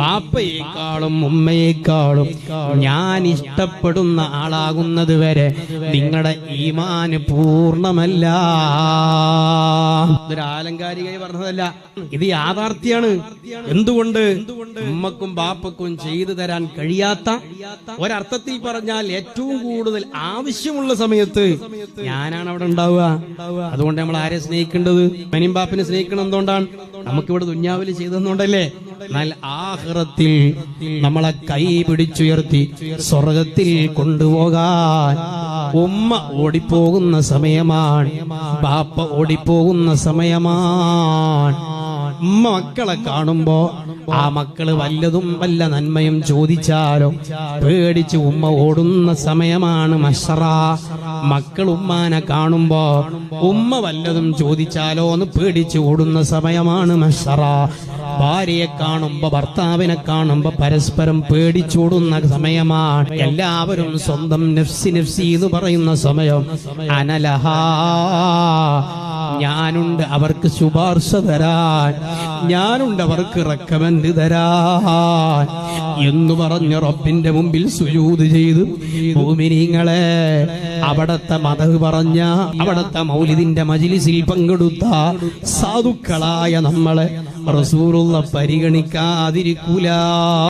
ബാപ്പയെക്കാളും ഉമ്മയെക്കാളും ഞാൻ ഇഷ്ടപ്പെടുന്ന ആളാകുന്നത് വരെ നിങ്ങളുടെ ഈമാന് പൂർണമല്ല ഇതൊരു പറഞ്ഞതല്ല. ഇത് യാഥാർത്ഥ്യാണ്. എന്തുകൊണ്ട്? ഉമ്മക്കും ബാപ്പക്കും ചെയ്തു തരാൻ കഴിയാത്ത ഒരർത്ഥത്തിൽ പറഞ്ഞാൽ ഏറ്റവും കൂടുതൽ ആവശ്യമുള്ള സമയത്ത് ഞാനാണ് അവിടെ ഉണ്ടാവുക. അതുകൊണ്ട് നമ്മൾ ആരെ സ്നേഹിക്കേണ്ടത്? മനിയും ബാപ്പിനെ സ്നേഹിക്കണം എന്തുകൊണ്ടാണ്? നമുക്കിവിടെ ദുഞ്ഞാവിൽ ചെയ്തെന്നുകൊണ്ടല്ലേ ആഹ്റത്തിൽ നമ്മളെ കൈ പിടിച്ചുയർത്തി സ്വർഗത്തിൽ കൊണ്ടുപോകാൻ ഉമ്മ ഓടിപ്പോകുന്ന സമയമാണ് ബാപ്പ ഓടിപ്പോകുന്ന സമയമാണ്. ഉമ്മ മക്കളെ കാണുമ്പോ ആ മക്കൾ വല്ലതും വല്ല നന്മയും ചോദിച്ചാലോ? പേടിച്ച് ഉമ്മ ഓടുന്ന സമയമാണ് മഷറ. മക്കൾ ഉമ്മാനെ കാണുമ്പോ ഉമ്മ വല്ലതും ചോദിച്ചാലോ എന്ന് പേടിച്ച് ഓടുന്ന സമയമാണ് മഷറ. ഭാര്യയെ കാണുമ്പോ ഭർത്താവിനെ കാണുമ്പോ പരസ്പരം പേടിച്ചോടുന്ന സമയമാണ്. എല്ലാവരും സ്വന്തം നെഫ്സി നെഫ്സി എന്ന് പറയുന്ന സമയം. അനലഹാ. ഞാനുണ്ട് അവർക്ക് ശുപാർശ തരാൻ. ഞാനുണ്ട് അവർക്ക് റെക്കമെൻഡ് തരാൻ. എന്ന് പറഞ്ഞ് റബ്ബിന്റെ മുമ്പിൽ സുജൂത് ചെയ്ത്. ഭൂമിനിങ്ങളെ അവിടത്തെ മത പറഞ്ഞ അവിടത്തെ മൗലിദിന്റെ മജിലിസിൽ പങ്കെടുത്ത സാധുക്കളായ നമ്മളെ റസൂറുള്ള പരിഗണിക്കാതിരിക്കൂല.